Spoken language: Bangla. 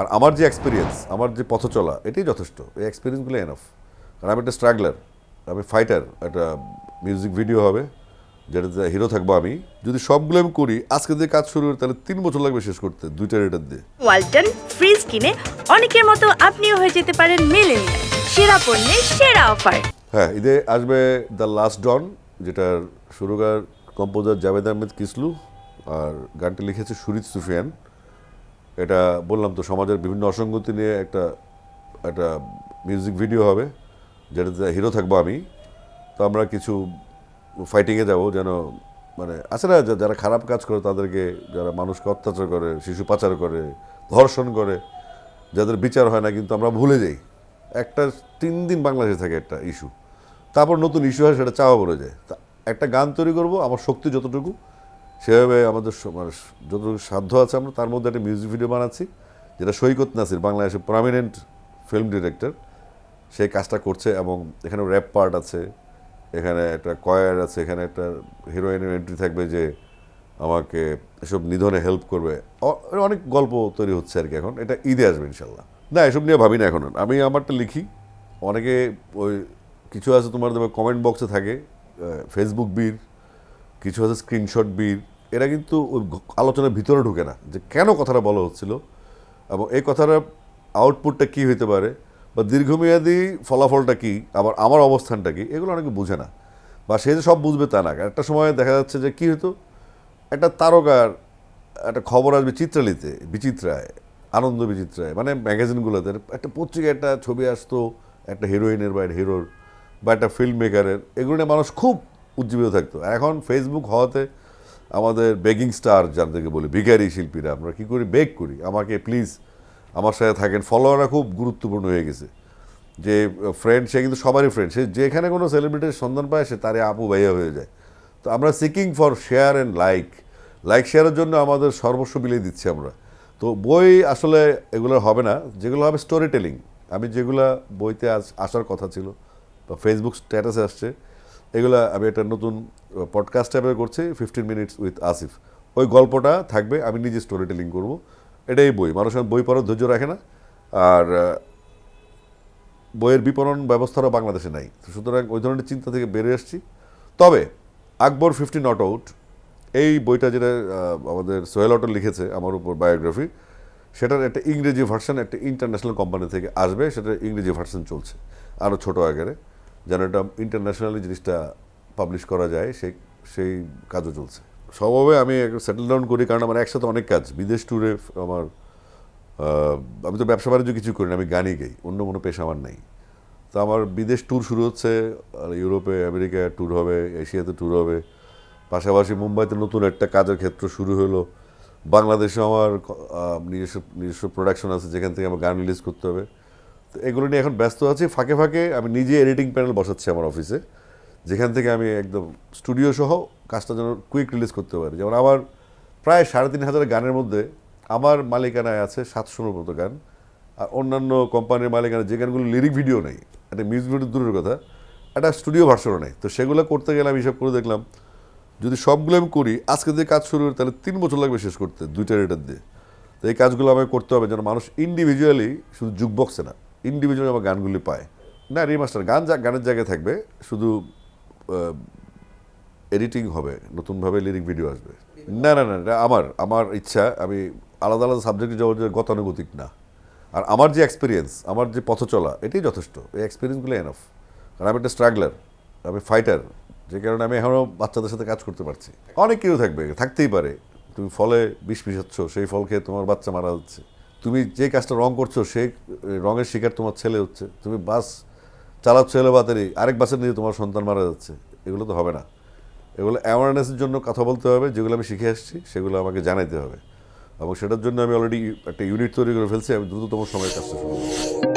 আর আমার যে এক্সপিরিয়েন্স আমার যে পথ চলা এটাই যথেষ্ট। এই এক্সপিরিয়েন্সগুলো এনাফ কারণ আমি একটা স্ট্রাগলার আমি ফাইটার একটা মিউজিক ভিডিও হবে যেটাতে হিরো থাকব আমি। যদি সবগুলো আমি করি আজকে দিয়ে কাজ শুরু করি তাহলে তিন বছর লাগবে শেষ করতে দুইটা রেটার দিয়ে। ওয়ালটন ফ্রিজ কিনে অনেকের মতো আপনিও হয়ে যেতে পারেন মেলেনিয়া সেরা পণ্যের সেরা অফার হ্যাঁ ঈদে আসবে দ্য লাস্ট ডন যেটার সুরকার কম্পোজার জাভেদ আহমেদ কিসলু আর গানটি লিখেছে সুরিত সুফিয়ান। এটা বললাম তো, সমাজের বিভিন্ন অসঙ্গতি নিয়ে একটা একটা মিউজিক ভিডিও হবে, যেটাতে হিরো থাকব আমি। তো আমরা কিছু ফাইটিংয়ে যাব যেন মানে আছে না যারা খারাপ কাজ করে তাদেরকে, যারা মানুষকে অত্যাচার করে, শিশু পাচার করে, ধর্ষণ করে, যাদের বিচার হয় না, কিন্তু আমরা ভুলে যাই। একটা তিন দিন বাংলাদেশে থাকে একটা ইস্যু তারপর নতুন ইস্যু হয়, সেটা চাওয়া পড়ে যায়। একটা গান তৈরি করব, আমার শক্তি যতটুকু সেভাবে আমাদের মানে যতটুকু সাধ্য আছে আমরা, তার মধ্যে একটা মিউজিক ভিডিও বানাচ্ছি, যেটা সৈকত নাসির, বাংলাদেশের প্রমিনেন্ট ফিল্ম ডিরেক্টর সেই কাজটা করছে এবং এখানে র্যাপ পার্ট আছে, এখানে একটা কয়ার আছে, এখানে একটা হিরোইনের এন্ট্রি থাকবে যে আমাকে এসব নিধনে হেল্প করবে। অনেক গল্প তৈরি হচ্ছে আর কি এখন, এটা ঈদে আসবে ইনশাল্লাহ। না, এসব নিয়ে ভাবি না এখন আমি আমারটা লিখি, অনেকে ওই কিছু আছে তোমার কমেন্ট বক্সে থাকে ফেসবুক বীর কিছু আছে স্ক্রিনশট বীর এরা কিন্তু ওই আলোচনার ভিতরে ঢুকে না যে কেন কথাটা বলা হচ্ছিল এবং এই কথাটা আউটপুটটা কি হইতে পারে বা দীর্ঘমেয়াদী ফলাফলটা কি, আবার আমার অবস্থানটা কি, এগুলো অনেকে বুঝে না। বা সে যে সব বুঝবে তা না। একটা সময় দেখা যাচ্ছে যে কী হতো একটা তারকার একটা খবর আসবে চিত্রালিতে, বিচিত্রায়, আনন্দ বিচিত্রায় মানে ম্যাগাজিনগুলোতে একটা পত্রিকায় একটা ছবি আসতো, একটা হিরোইনের বা একটা হিরোর বা একটা ফিল্ম মেকারের এগুলো নিয়ে মানুষ খুব উজ্জীবিত থাকতো। এখন ফেসবুক হওয়াতে আমাদের বেগিং স্টার যাদেরকে বলি, ভিখারি শিল্পীরা, আমরা কী করি? বেগ করি। আমাকে প্লিজ আমার সাথে থাকেন। ফলোয়াররা খুব গুরুত্বপূর্ণ হয়ে গেছে। যে ফ্রেন্ড সে কিন্তু সবারই ফ্রেন্ড সে যেখানে কোনো সেলিব্রিটির সন্ধান পায়, সে তারে আপু ভাইয়া হয়ে যায়। তো আমরা seeking for share and like like শেয়ারের জন্য আমাদের সর্বস্ব বিলিয়ে দিচ্ছি আমরা। তো বই আসলে এগুলো হবে না। যেগুলো হবে স্টোরি টেলিং আমি যেগুলো বইতে আস আসার কথা ছিল, বা ফেসবুক স্ট্যাটাসে আসছে এগুলা আমি একটা নতুন পডকাস্ট টাইপের করছি ফিফটিন মিনিটস উইথ আসিফ ওই গল্পটা থাকবে, আমি নিজে স্টোরি টেলিং করব। এটাই বই, মানুষ বই পড়ার ধৈর্য রাখে না। আর বইয়ের বিপণন ব্যবস্থারও বাংলাদেশে নাই। সুতরাং ওই ধরনের চিন্তা থেকে বেরিয়ে আসছি। তবে, আকবর ফিফটি নট আউট এই বইটা যেটা আমাদের সোহেল অটল লিখেছে আমার উপর বায়োগ্রাফি সেটার একটা ইংরেজি ভার্সন একটা ইন্টারন্যাশনাল কোম্পানি থেকে আসবে সেটা ইংরেজি ভার্সন চলছে আরও ছোটো আকারে। যেন এটা ইন্টারন্যাশনালি জিনিসটা পাবলিশ করা যায়, সেই সেই কাজও চলছে। স্বভাবে আমি সেটেল ডাউন করি, কারণ আমার একসাথে অনেক কাজ। বিদেশ ট্যুরে আমার আমি তো ব্যবসা বাণিজ্য কিছু করি না, আমি গানই গাই, অন্য কোনো পেশা আমার নেই। তো আমার বিদেশ ট্যুর শুরু হচ্ছে ইউরোপে আমেরিকায় ট্যুর হবে, এশিয়াতে ট্যুর হবে। পাশাপাশি মুম্বাইতে নতুন একটা কাজের ক্ষেত্র শুরু হলো। বাংলাদেশে আমার নিজস্ব নিজস্ব প্রোডাকশন আছে, যেখান থেকে আমার গান রিলিজ করতে হবে। তো এগুলো নিয়ে এখন ব্যস্ত আছি। ফাঁকে ফাঁকে আমি নিজে এডিটিং প্যানেল বসাচ্ছি আমার অফিসে যেখান থেকে আমি একদম স্টুডিও সহ কাজটা যেন কুইক রিলিজ করতে পারি। যেমন আমার প্রায় সাড়ে তিন হাজার গানের মধ্যে আমার মালিকানায় আছে সাতশোর মতো গান। আর অন্যান্য কোম্পানির মালিকানা যে গানগুলো লিরিক ভিডিও নেই, একটা মিউজিক ভিডিও দূরের কথা, একটা স্টুডিও ভার্সনও নেই। তো সেগুলো করতে গেলে আমি হিসাব করে দেখলাম, যদি সবগুলো আমি করি, আজকে দিয়ে কাজ শুরু তাহলে তিন বছর লাগবে শেষ করতে দুইটা রেটার দিয়ে। তো এই কাজগুলো আমাকে করতে হবে যেন মানুষ ইন্ডিভিজুয়ালি শুধু যুগ জুকবক্সে না ইন্ডিভিজুয়ালি আমার গানগুলি পায়। না রিমাস্টার গান যা গানের জায়গায় থাকবে, শুধু এডিটিং হবে, নতুনভাবে লিরিক ভিডিও আসবে। না না না আমার আমার ইচ্ছা, আমি আলাদা আলাদা সাবজেক্টে যাওয়ার গতানুগতিক না। আর আমার যে এক্সপিরিয়েন্স আমার যে পথ চলা, এটাই যথেষ্ট। এই এক্সপিরিয়েন্সগুলো এনাফ কারণ আমি একটা স্ট্রাগলার আমি ফাইটার যে কারণে আমি এখনও বাচ্চাদের সাথে কাজ করতে পারছি। অনেক কিছু থাকবে, থাকতেই পারে। তুমি ফলে বিষ মিশাচ্ছ, সেই ফল খেয়ে তোমার বাচ্চা মারা যাচ্ছে। তুমি যে কাজটা রং করছ, সে রঙের শিকার তোমার ছেলে হচ্ছে। তুমি বাস চালাচ্ছ এলো বাতারি আরেক বাসের নিয়ে তোমার সন্তান মারা যাচ্ছে। এগুলো তো হবে না। এগুলো অ্যাওয়ারনেসের জন্য কথা বলতে হবে, যেগুলো আমি শিখে আসছি, সেগুলো আমাকে জানাইতে হবে। এবং সেটার জন্য আমি অলরেডি একটা ইউনিট তৈরি করে ফেলছি, আমি দ্রুততম সময়ের কাজটা শুরু করব।